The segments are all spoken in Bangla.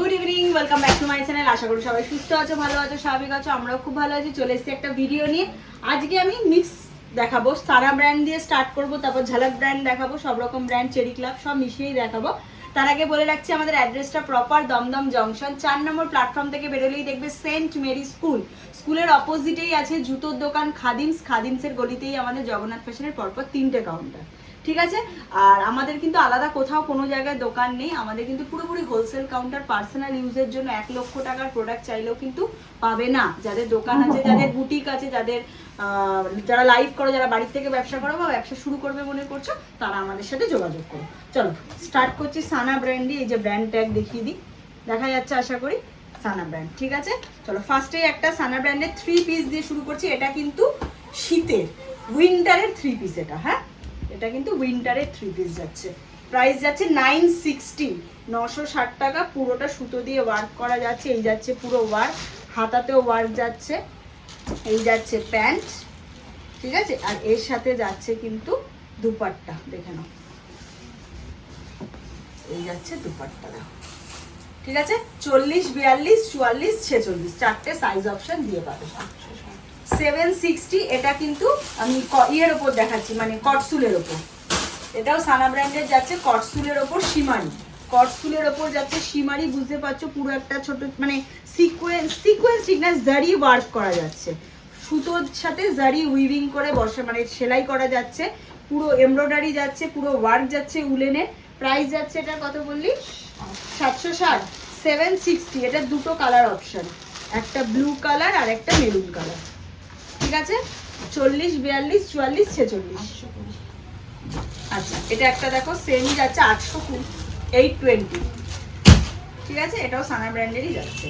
Good evening welcome back to my channel আশা করি সবাই সুস্থ আছো, ভালো আছো, স্বাভাবিক আছো, আমরাও খুব ভালো আছি। চলে এসেছি একটা ভিডিও নিয়ে। আজকে আমি মিক্স দেখাবো। সারা ব্র্যান্ড দিয়ে স্টার্ট করব, তারপর ঝালক ব্র্যান্ড দেখাবো, সব রকম ব্র্যান্ড চেরি ক্লাব সব মিশিয়েই দেখাবো। তার আগে বলে রাখছি, আমাদের অ্যাড্রেসটা প্রপার দমদম জংশন চার নম্বর প্ল্যাটফর্ম থেকে বেরোলেই দেখবে সেন্ট মেরি স্কুল স্কুলের অপোজিটেই আছে, জুতোর দোকান খাদিমস। খাদিমসের গলিতেই আমাদের জগন্নাথ ফ্যাশনের পরপর তিনটে কাউন্টার ঠিক আছে? আর আমাদের কিন্তু আলাদা কোথাও কোনো জায়গায় দোকান নেই। আমাদের কিন্তু পুরোপুরি হোলসেল কাউন্টার পার্সোনাল ইউজের জন্য এক লক্ষ টাকার প্রোডাক্ট চাইলেও কিন্তু পাবে না। যাদের দোকান আছে যাদের বুটিক আছে যাদের যারা লাইভ করো যারা বাড়ির থেকে ব্যবসা করো বা ব্যবসা শুরু করবে মনে করছ তারা আমাদের সাথে যোগাযোগ করো। চলো স্টার্ট করছি সানা ব্র্যান্ডই এই যে ব্র্যান্ড ট্যাগ দেখিয়ে দিই। দেখা যাচ্ছে আশা করি সানা ব্র্যান্ড ঠিক আছে? চলো ফার্স্টে একটা সানা ব্র্যান্ডের থ্রি পিস দিয়ে শুরু করছি। এটা কিন্তু শীতের উইন্টারের থ্রি পিস এটা হ্যাঁ? এটা কিন্তু উইন্টারের থ্রি পিস যাচ্ছে। প্রাইস যাচ্ছে নাইন সিক্সটি নশো ষাট টাকা, পুরোটা সুতো দিয়ে ওয়ার্ক করা যাচ্ছে, এই যাচ্ছে পুরো ওয়ার্ক হাতাতেও ওয়ার্ক যাচ্ছে, এই যাচ্ছে প্যান্ট ঠিক আছে? আর এর সাথে যাচ্ছে কিন্তু দুপাট্টা, দেখে নাও। এই যাচ্ছে দুপাট্টা, দেখো। ঠিক আছে? চল্লিশ, বিয়াল্লিশ, চুয়াল্লিশ, ছেচল্লিশ, চারটে সাইজ অপশন দিয়ে পাবে। সেভেন সিক্সটি এটা কিন্তু আমি ইয়ের ওপর দেখাচ্ছি মানে কটসুলের ওপর। এটাও সানা ব্র্যান্ডের যাচ্ছে, কটসুলের ওপর সীমারি। কটসুলের ওপর যাচ্ছে সীমারি, বুঝতে পারছ, পুরো একটা ছোট মানে সিকোয়েন্স সিকোয়েন্স ঠিক না জারি ওয়ার্ক করা যাচ্ছে। সুতোর সাথে জারি উইভিং করে বসে মানে সেলাই করা যাচ্ছে, পুরো এমব্রয়ডারি যাচ্ছে, পুরো ওয়ার্ক যাচ্ছে উলেনের প্রাইস যাচ্ছে এটা কত বললি? সাতশো ষাট। সেভেন সিক্সটি এটা দুটো কালার অপশন একটা ব্লু কালার আর একটা মেরুন কালার ঠিক আছে? চল্লিশ, বিয়াল্লিশ, চুয়াল্লিশ, ছেচল্লিশ। আচ্ছা এটা একটা দেখো সেমই যাচ্ছে আটশো এইট টোয়েন্টি ঠিক আছে? এটাও সানা ব্র্যান্ডেরই যাচ্ছে।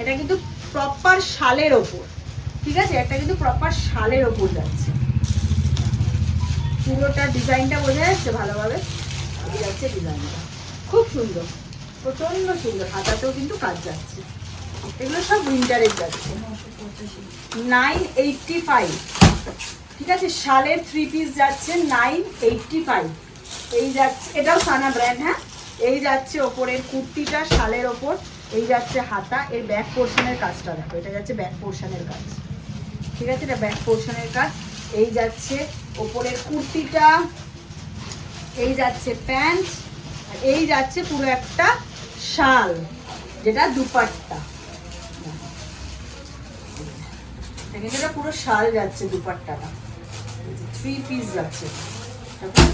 এটা কিন্তু প্রপার শালের ওপর। ঠিক আছে? একটা কিন্তু প্রপার শালের ওপর যাচ্ছে। পুরোটা ডিজাইনটা বোঝা যাচ্ছে ভালোভাবে? যাচ্ছে ডিজাইনটা খুব সুন্দর। প্রচণ্ড সুন্দর। হাতাতেও কিন্তু কাজ যাচ্ছে। এগুলো সব উইন্টারের যাচ্ছে। Nine eighty five. ঠিক আছে, শালের থ্রি পিস যাচ্ছে নাইন এইটটি ফাইভ। এই যাচ্ছে, এটাও সানা ব্র্যান্ড হ্যাঁ? এই যাচ্ছে ওপরের কুর্তিটা, শালের ওপর, এই যাচ্ছে হাতা, এর ব্যাক পোর্শনের কাজটা দেখো, এটা যাচ্ছে ব্যাক পোর্শনের কাজ। ঠিক আছে, এটা ব্যাক পোর্শনের কাজ। এই যাচ্ছে ওপরের কুর্তিটা, এই যাচ্ছে প্যান্ট এই যাচ্ছে পুরো একটা শাল, যেটা দুপাট্টা এখানে এটা পুরো শাল যাচ্ছে দুপাট্টাটা থ্রি পিস যাচ্ছে।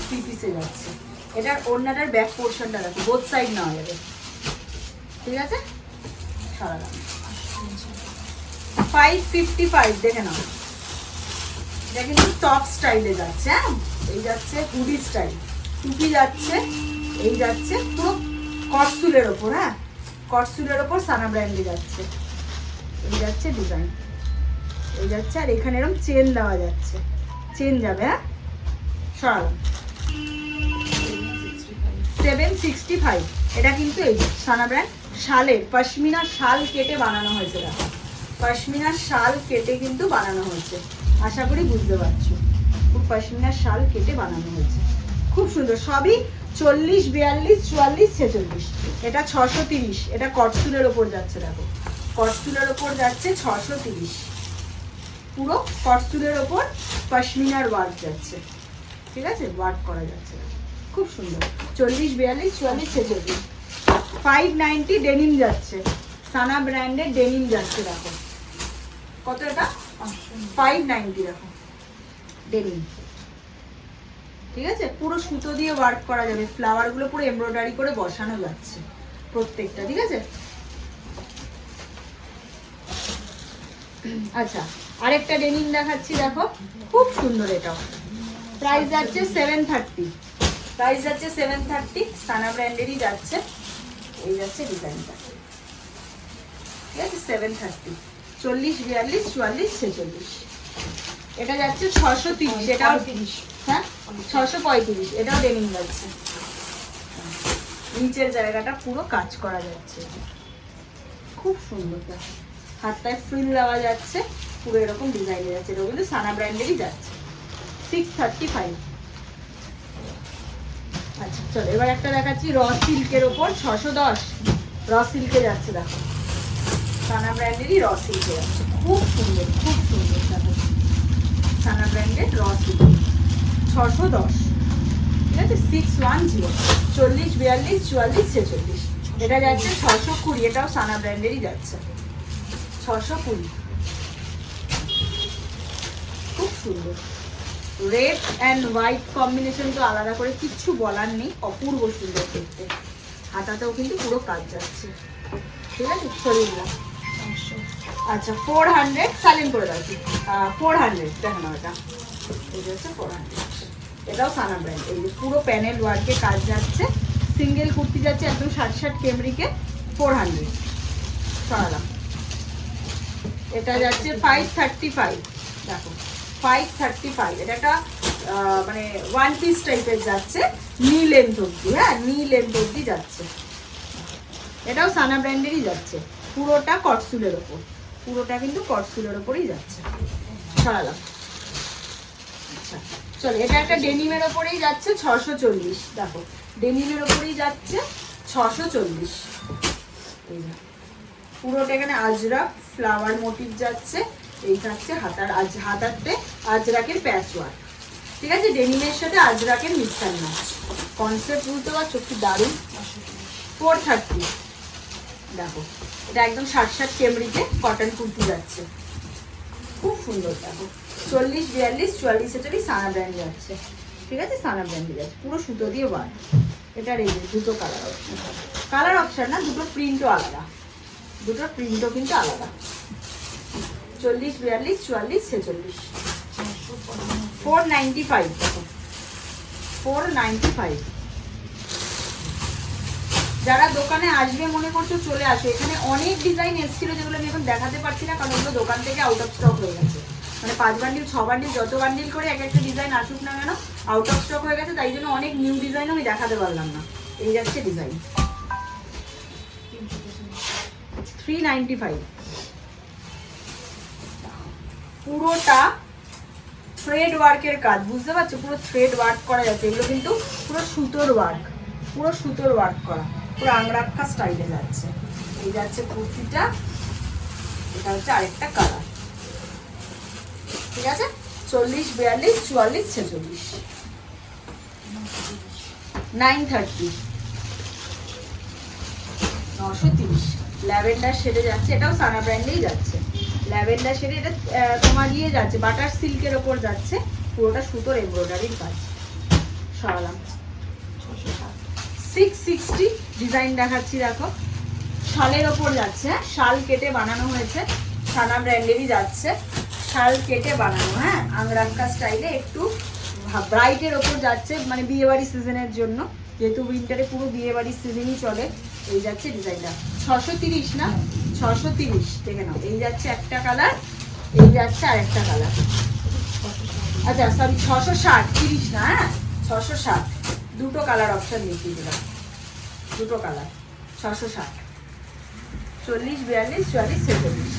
থ্রি পিসে যাচ্ছে। এটার ওড়নাটার ব্যাক পোর্শনটা দেখো বোথ সাইড নেওয়া যাবে। ঠিক আছে? সারা ফাইভ ফিফটি ফাইভ দেখে নাও। এটা কিন্তু টপ স্টাইলে যাচ্ছে হ্যাঁ? এই যাচ্ছে হুডি স্টাইল টুপি যাচ্ছে, এই যাচ্ছে পুরো কটসুলের ওপর হ্যাঁ? কটসুলের ওপর সানা ব্র্যান্ডে যাচ্ছে। এই যাচ্ছে ডিজাইন এই যাচ্ছে, আর এখানে এরকম চেন দেওয়া যাচ্ছে। চেন যাবে হ্যাঁ? সরালাম সেভেন সিক্সটি ফাইভ এটা কিন্তু এই সানা ব্র্যান্ড শালের পশমিনা শাল কেটে বানানো হয়েছে, দেখো। পশমিনা শাল কেটে কিন্তু বানানো হয়েছে। আশা করি বুঝতে পারছ। খুব পশমিনা শাল কেটে বানানো হয়েছে। খুব সুন্দর। সবই চল্লিশ, বিয়াল্লিশ, চুয়াল্লিশ, ছেচল্লিশ। এটা ছশো তিরিশ। এটা কটসুলের ওপর যাচ্ছে, দেখো। কটসুলের ওপর যাচ্ছে ছশো তিরিশ। পুরো কটসুলের ওপর পশমিনার ওয়ার্ক যাচ্ছে। ঠিক আছে? ওয়ার্ক করা যাচ্ছে খুব সুন্দর। চল্লিশ, বিয়াল্লিশ, চুয়াল্লিশ, ছেচল্লিশ। ফাইভ নাইনটি ডেনিম যাচ্ছে। সানা ব্র্যান্ডের ডেনিম যাচ্ছে, দেখো। কত এটা ফাইভ নাইনটি দেখো। ডেনিম ঠিক আছে? পুরো সুতো দিয়ে ওয়ার্ক করা যাবে। ফ্লাওয়ারগুলো পুরো এমব্রয়ডারি করে বসানো যাচ্ছে প্রত্যেকটা। ঠিক আছে? আচ্ছা। আরেকটা ডেনিম দেখাচ্ছি দেখো। খুব সুন্দর এটাও। প্রাইস যাচ্ছে সেভেন থার্টি প্রাইস যাচ্ছে সেভেন থার্টি সানা ব্র্যান্ডেরই যাচ্ছে। এই যাচ্ছে ডিজাইনটা ঠিক আছে সেভেন থার্টি চল্লিশ বিয়াল্লিশ চুয়াল্লিশ ছেচল্লিশ। এটা যাচ্ছে ছশো তিরিশ এটাও তিরিশ হ্যাঁ? ছশো পঁয়ত্রিশ এটাও ডেনিম যাচ্ছে। নিচের জায়গাটা পুরো কাজ করা যাচ্ছে। খুব সুন্দর দেখো হাতটায় ফ্রিল দেওয়া যাচ্ছে, পুরো এরকম ডিজাইনে যাচ্ছে। এটা কিন্তু সানা ব্র্যান্ডেরই যাচ্ছে। সিক্স থার্টি ফাইভ আচ্ছা চলো, এবার একটা দেখাচ্ছি র সিল্কের ওপর, ছশো দশ। র সিল্কে যাচ্ছে, দেখো। সানা ব্র্যান্ডেরই র সিল্কে যাচ্ছে। খুব সুন্দর খুব সুন্দর, দেখো। সানা ব্র্যান্ডের র সিল্ক ছশো দশ। ঠিক আছে? সিক্স ওয়ান জিরো চল্লিশ, বিয়াল্লিশ, চুয়াল্লিশ, ছেচল্লিশ। এটা যাচ্ছে ছশো কুড়ি, এটাও সানা ব্র্যান্ডেরই যাচ্ছে। ছশো কুড়ি। খুব সুন্দর। রেড অ্যান্ড হোয়াইট কম্বিনেশন তো আলাদা করে কিচ্ছু বলার নেই, অপূর্ব সুন্দর দেখতে। হাতাতেও কিন্তু পুরো কাজ যাচ্ছে। ঠিক আছে? শরীরটা আচ্ছা ফোর হান্ড্রেড সাইলেন্ট করে রাখি ফোর হান্ড্রেড দেখো এটা হচ্ছে ফোর হান্ড্রেড এটাও সানা ব্র্যান্ড এই পুরো প্যানেল ওয়ার্কে কাজ যাচ্ছে। সিঙ্গেল কুর্তি যাচ্ছে একদম ষাট ষাট কেমরিকে ফোর হান্ড্রেড সরালাম। এটা যাচ্ছে ফাইভ থার্টি ফাইভ দেখো ফাইভ থার্টি ফাইভ এটা একটা মানে ওয়ান পিস টাইপের যাচ্ছে। নি লেন্থ অব্দি হ্যাঁ নি লেন্থ অব্দি যাচ্ছে। এটাও সানা ব্র্যান্ডেরই যাচ্ছে। পুরোটা কটসুলের ওপর। পুরোটা কিন্তু কটসুলের ওপরই যাচ্ছে। সরালাম আচ্ছা চলো, এটা একটা ডেনিমের ওপরেই যাচ্ছে ছশো চল্লিশ। দেখো ডেনিমের ওপরেই যাচ্ছে ছশো চল্লিশ। পুরোটা এখানে আজরা ফ্লাওয়ার মোটিভ যাচ্ছে, এই থাকছে হাতার আজ, হাতারতে আজরাকের প্যাচ ওয়ার্ক ঠিক আছে? ডেনিমের সাথে আজরাকের মিক্সার ম্যাচ কনসেপ্ট বুঝতে পারছ? কি দারুণ। ফোর থার্টি দেখো, এটা একদম ষাট ষাট কেমরিতে কটন কুর্তি যাচ্ছে। খুব সুন্দর, দেখো। চল্লিশ বিয়াল্লিশ চুয়াল্লিশ ছেচল্লিশ সানা ব্র্যান্ড যাচ্ছে। ঠিক আছে? সানা ব্র্যান্ডে যাচ্ছে। পুরো সুতো দিয়ে বার এটার এই দুটো কালার অপশন কালার অপশন না, দুটো প্রিন্টও আলাদা। দুটো প্রিন্টও কিন্তু আলাদা। চল্লিশ, বিয়াল্লিশ, চুয়াল্লিশ, ছেচল্লিশ। Four ninety five four ninety five যারা দোকানে আসবে মনে করছ চলে আসো। এখানে অনেক ডিজাইন এসেছিল যেগুলো আমি এখন দেখাতে পারছি না, কারণ ওগুলো দোকান থেকে আউট অফ স্টক হয়ে গেছে। মানে পাঁচ বান্ডিল ছ বান্ডিল যত বান্ডিল করে এক একটা ডিজাইন আসুক না কেন আউট অফ স্টক হয়ে গেছে। তাই জন্য অনেক নিউ ডিজাইন আমি দেখাতে পারলাম না। এই যাচ্ছে ডিজাইন থ্রি নাইনটি ফাইভ পুরোটা থ্রেড ওয়ার্কের কাজ, বুঝতে পারছ? পুরো থ্রেড ওয়ার্ক করা যাচ্ছে। এগুলো কিন্তু পুরো সুতোর ওয়ার্ক পুরো সুতোর ওয়ার্ক করা। পুরো আংরাক্ষা স্টাইলে যাচ্ছে। এই যাচ্ছে কুর্তিটা। এটা হচ্ছে আরেকটা কালার ঠিক আছে? চল্লিশ, বিয়াল্লিশ, চুয়াল্লিশ, ছেচল্লিশ। নাইন থার্টি নশো তিরিশ। ল্যাভেন্ডার শেডে যাচ্ছে, এটাও সানা ব্র্যান্ডেই যাচ্ছে। ল্যাভেন্ডার শেডে এটা তোমার ইয়ে যাচ্ছে, বাটার সিল্কের ওপর যাচ্ছে, পুরোটা সুতোর এমব্রয়ডারির কাজ। সরালাম। সিক্স সিক্সটি ডিজাইন দেখাচ্ছি, দেখো। শালের ওপর যাচ্ছে হ্যাঁ শাল কেটে বানানো হয়েছে, সানা ব্র্যান্ডেরই যাচ্ছে। শাল কেটে বানানো হ্যাঁ আংরাক্কা স্টাইলে একটু ব্রাইটের ওপর যাচ্ছে মানে বিয়েবাড়ি সিজনের জন্য। যেহেতু উইন্টারে পুরো বিয়েবাড়ির সিজনই চলে এই যাচ্ছে ডিজাইনটা ছশো তিরিশ না? ছশো তিরিশ, দেখে নাও। এই যাচ্ছে একটা কালার এই যাচ্ছে আরেকটা কালার আচ্ছা সরি ছশো ষাট, তিরিশ না হ্যাঁ? ছশো ষাট। দুটো কালার অপশান দেখিয়ে দিলাম। দুটো কালার ছশো ষাট। চল্লিশ, বিয়াল্লিশ, চুয়াল্লিশ, ছেচল্লিশ।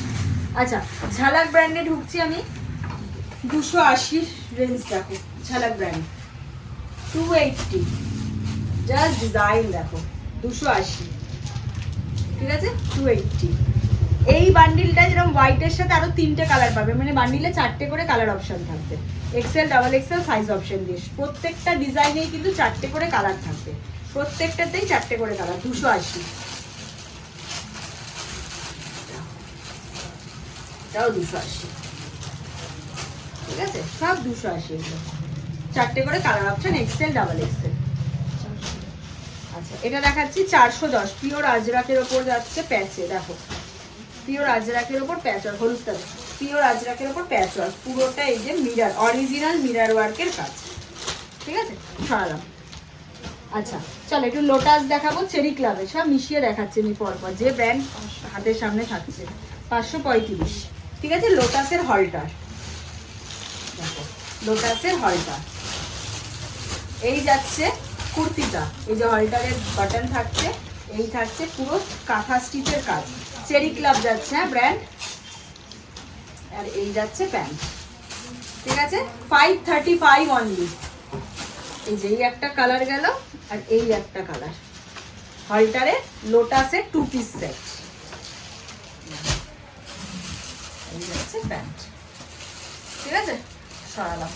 আচ্ছা ঝালাক ব্র্যান্ডে ঢুকছি আমি। দুশো আশির রেঞ্জ দেখো, Jhalak brand two eighty just design দেখো, দুশো আশি। ঠিক আছে? টু এইটটি এই বান্ডিলটা যেরকম হোয়াইটের সাথে আরও তিনটে কালার পাবে মানে বান্ডিলে চারটে করে কালার অপশান থাকবে। XL double XL size option দিয়ে। প্রত্যেকটা ডিজাইনেই কিন্তু চারটে করে কালার থাকবে। প্রত্যেকটাতেই চারটে করে কালার দুশো আশি। দুশো আশি। ঠিক আছে? সব দুশো আশি চারটে করে colour option XL double XL এটা দেখাচ্ছি চারশো দশ। পিওর আজরাকের ওপর যাচ্ছে প্যাচে দেখো। পিওর আজরাকের ওপর প্যাচ ওয়ার্ক হলুদটা পিওর আজরাকের ওপর প্যাচ ওয়ার্ক পুরোটা এই যে মিরার অরিজিনাল মিরার ওয়ার্কের কাজ। ঠিক আছে? সরালাম। আচ্ছা চলো একটু লোটাস দেখাবো চেরি ক্লাবে সব মিশিয়ে দেখাচ্ছি আমি পরপর। যে ব্র্যান্ড হাতের সামনে থাকছে। পাঁচশো পঁয়ত্রিশ। ঠিক আছে? লোটাসের হলটার দেখো লোটাসের হলটার এই যাচ্ছে কুর্তিটা। এই যে হলটারের বাটন থাকছে, এই থাকছে পুরো কাঁথা স্টিচের কাজ। চেরি ক্লাব যাচ্ছে হ্যাঁ ব্র্যান্ড আর এই যাচ্ছে প্যান্ট ঠিক আছে? ফাইভ থার্টি ফাইভ অনলি এই যে এই একটা কালার গেল, আর এই একটা কালার হলটারে লোটাসের টু পিস সেট এই যাচ্ছে প্যান্ট ঠিক আছে? সরালাম।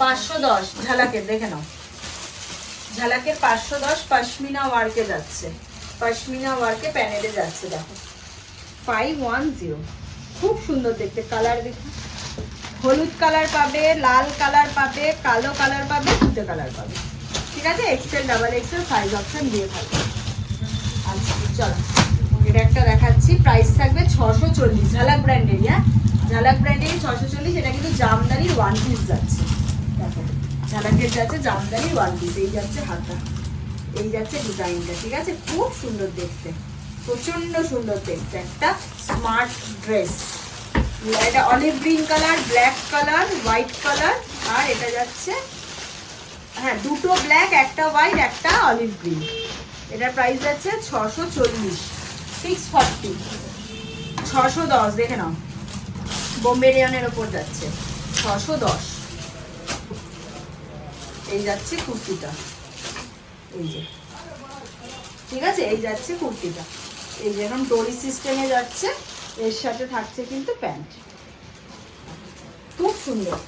পাঁচশো দশ ঝালাকের দেখে নাও। ঝালাকের পাঁচশো দশ পশমিনা ওয়ার্কে যাচ্ছে। পশমিনা ওয়ার্কে প্যানেলে যাচ্ছে, দেখো। ফাইভ ওয়ান জিরো খুব সুন্দর দেখতে কালার দেখো। হলুদ কালার পাবে, লাল কালার পাবে, কালো কালার পাবে, দুটো কালার পাবে। ঠিক আছে? XL double XL size option দিয়ে থাকবে। আচ্ছা চলো। এটা একটা দেখাচ্ছি। প্রাইস থাকবে ছশো চল্লিশ। ঝালাক ব্র্যান্ডের হ্যাঁ ঝালাক ব্র্যান্ডের ছশো চল্লিশ, এটা কিন্তু জামদানির ওয়ান পিস যাচ্ছে। দেখো। ঝালাকের যাচ্ছে জামদানির ওয়ান পিস। এই যাচ্ছে হাতা। এই যাচ্ছে ডিজাইনটা, ঠিক আছে? খুব সুন্দর দেখতে। প্রচণ্ড সুন্দর দেখতে। একটা স্মার্ট ড্রেস। এটা olive green colour, black colour, white colour. আর এটা যাচ্ছে হ্যাঁ দুটো ব্ল্যাক, একটা হোয়াইট, একটা অলিভ গ্রিন। এটার প্রাইস যাচ্ছে ছশো চল্লিশ। Six forty. ছশো দশ, দেখে নাও। বোম্বে রেয়নের ওপর যাচ্ছে। ছশো দশ। এই যাচ্ছে কুর্তিটা। এই যে। ঠিক আছে? এই যাচ্ছে কুর্তিটা। এই যেরকম ডোরি সিস্টেমে যাচ্ছে, এর সাথে থাকছে কিন্তু প্যান্ট। খুব সুন্দর।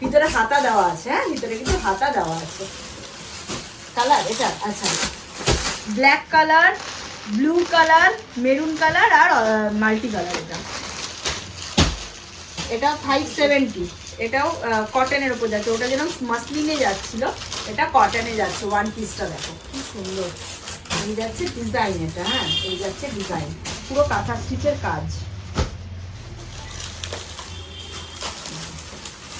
ভিতরে হাতা দেওয়া আছে হ্যাঁ? ভিতরে কিন্তু হাতা দেওয়া আছে। কালার, এটা? আচ্ছা। Black colour, blue colour, maroon colour আর মাল্টি কালার এটা। এটা ফাইভ সেভেন্টি এটাও কটনের উপর যাচ্ছে। ওটা যেরকম মাসলিনে যাচ্ছিল, এটা কটনে যাচ্ছে। ওয়ান পিসটা দেখো, কি সুন্দর। এই যাচ্ছে ডিজাইন এটা হ্যাঁ? এই যাচ্ছে ডিজাইন পুরো কাঁথা স্টিচের কাজ।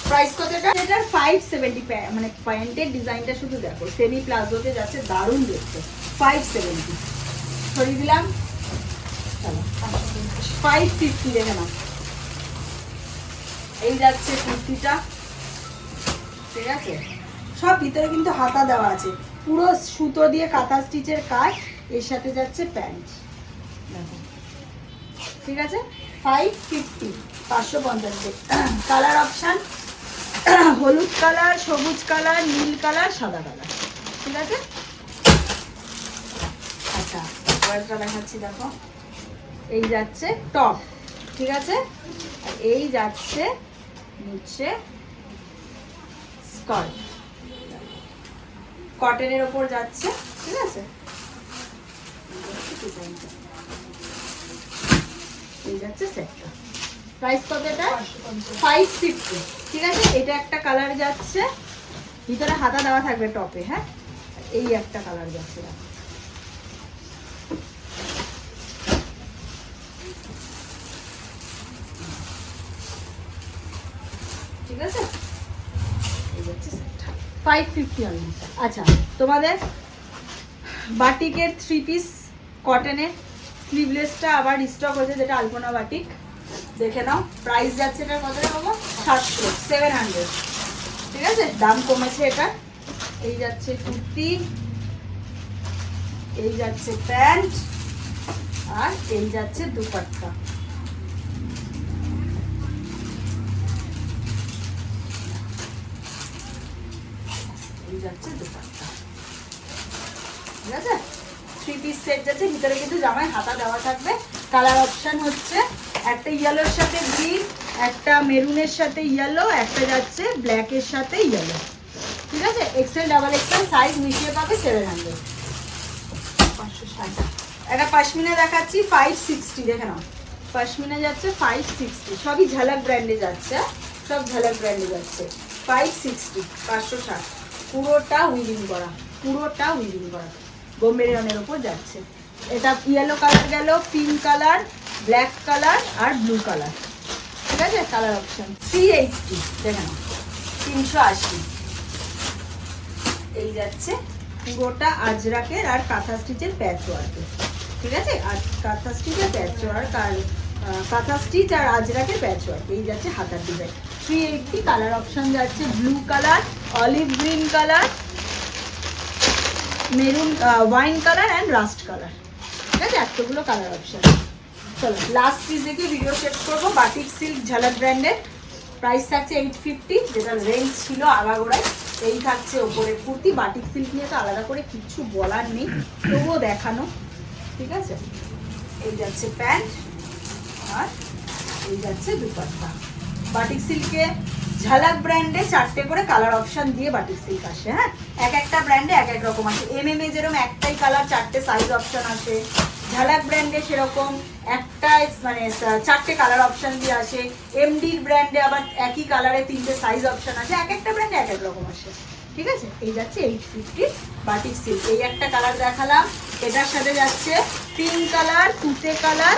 প্রাইস কত এটা? এটার ফাইভ সেভেন্টি মানে প্যান্টের ডিজাইনটা শুধু দেখো সেমি প্লাজোতে যাচ্ছে, দারুণ দেখতে। ফাইভ সেভেন্টি সরিয়ে দিলাম? ফাইভ ফিফটি দেখে না এই যাচ্ছে কুর্তিটা। ঠিক আছে? সব ভিতরে কিন্তু হাতা দেওয়া আছে। পুরো সুতো দিয়ে কাঁথা স্টিচের কাজ, এর সাথে যাচ্ছে প্যান্ট। দেখো। ঠিক আছে? ফাইভ ফিফটি পাঁচশো পঞ্চাশ। কালার অপশান হলুদ কালার সবুজ কালার নীল কালার সাদা কালার ঠিক আছে? আচ্ছা দেখাচ্ছি, দেখো। এই যাচ্ছে টপ ঠিক আছে? এই যাচ্ছে নিচে স্কার্ট কটনের ওপর যাচ্ছে, ঠিক আছে? এই যাচ্ছে সেটটা প্রাইস কত এটা? ফাইভ ফিফটি ঠিক আছে? এটা একটা কালার যাচ্ছে। ভিতরে হাতা দেওয়া থাকবে টপে হ্যাঁ? এই একটা কালার যাচ্ছে। ঠিক আছে? ফাইভ ফিফটি অনলি আচ্ছা তোমাদের বাটিকের থ্রি পিস কটনের স্লিভলেসটা আবার স্টক হয়েছে যেটা আলপনা বাটিক দেখে নাও প্রাইস যাচ্ছে এটা কত পাবো সাতশো সেভেন হান্ড্রেড ঠিক আছে? দাম কমেছে এটা। এই যাচ্ছে কুর্তি এই যাচ্ছে প্যান্ট আর এই যাচ্ছে দুপাট্টা। ঠিক আছে? থ্রি পিস সেট যাচ্ছে, ভিতরে কিন্তু জামায় হাতা দেওয়া থাকবে। কালার অপশন হচ্ছে একটা ইয়েলোর সাথে গ্রিন একটা মেরুনের সাথে ইয়েলো একটা যাচ্ছে ব্ল্যাকের সাথে ইয়েলো ঠিক আছে? এক্সেল ডাবল এক্সেল সাইজ মিশিয়ে পাবে সেভেন হান্ড্রেড পাঁচশো ষাট। একটা পাশমিনা দেখাচ্ছি ফাইভ সিক্সটি দেখে নাও। পাশমিনা যাচ্ছে ফাইভ সিক্সটি সবই ঝালাক ব্র্যান্ডে যাচ্ছে হ্যাঁ? সব ঝালাক ব্র্যান্ডে যাচ্ছে। ফাইভ সিক্সটি পাঁচশো ষাট। পুরোটা উইভিং করা, পুরোটা উইভিং করা। বোম্বে ওপর যাচ্ছে। এটা ইয়েলো কালার গেল পিঙ্ক কালার ব্ল্যাক কালার আর ব্লু কালার ঠিক আছে? কালার অপশন থ্রি এইটটি দেখে নাও। তিনশো আশি। এই যাচ্ছে পুরোটা আজরাকের আর কাঁথা স্টিচের প্যাচ ওয়ার্কের ঠিক আছে? আর কাঁথা স্টিচের প্যাচ আর কাঁথা স্টিচ আর আজরাকের প্যাচ ওয়ার্ক এই যাচ্ছে হাতার design three eighty colour option যাচ্ছে blue colour olive green colour maroon wine colour and rust colour ঠিক আছে? এতগুলো কালার অপশন চলো লাস্ট পিস দেখে ভিডিও শেষ করব। বাটিক সিল্ক ঝালাক ব্র্যান্ডের প্রাইস থাকছে এইট ফিফটি যেটা রেঞ্জ ছিল আগাগোড়ায় এই থাকছে ওপরে কুর্তি। বাটিক সিল্ক নিয়ে তো আলাদা করে কিচ্ছু বলার নেই। তবুও দেখানো। ঠিক আছে? এই যাচ্ছে প্যান্ট। আর এই যাচ্ছে দুপাট্টা। বাটিক সিল্কে ঝালাক ব্র্যান্ডে চারটে করে কালার অপশন দিয়ে বাটিক সিল্ক আসে হ্যাঁ? এক একটা ব্র্যান্ডে এক এক রকম আছে এম এম এ যেরকম একটাই কালার চারটে সাইজ অপশন আসে। ঝালাক ব্র্যান্ডে সেরকম একটাই মানে চারটে কালার অপশন দিয়ে আসে। এমডির ব্র্যান্ডে আবার একই কালারে তিনটে সাইজ অপশন আছে এক একটা ব্র্যান্ডে এক এক রকম আসে। ঠিক আছে? এই যাচ্ছে এইট ফিফটি বাটিক সিল্ক এই একটা কালার দেখালাম। এটার সাথে যাচ্ছে পিঙ্ক কালার তুতে কালার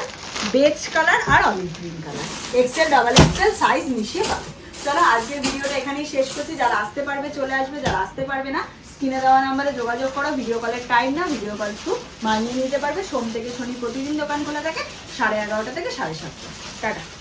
বেজ কালার আর olive green colour XL double XL size মিশিয়ে পাবে। চলো, আজকের ভিডিওটা এখানেই শেষ করছি। যারা আসতে পারবে, চলে আসবে, যারা আসতে পারবে না, স্ক্রিনে দেওয়া নাম্বারে যোগাযোগ করো। ভিডিও কলের টাইম না ভিডিও কল টু মানিয়ে নিতে পারবে। সোম থেকে শনি প্রতিদিন দোকান খোলা থাকে, সাড়ে এগারোটা থেকে সাড়ে সাতটা। টাটা।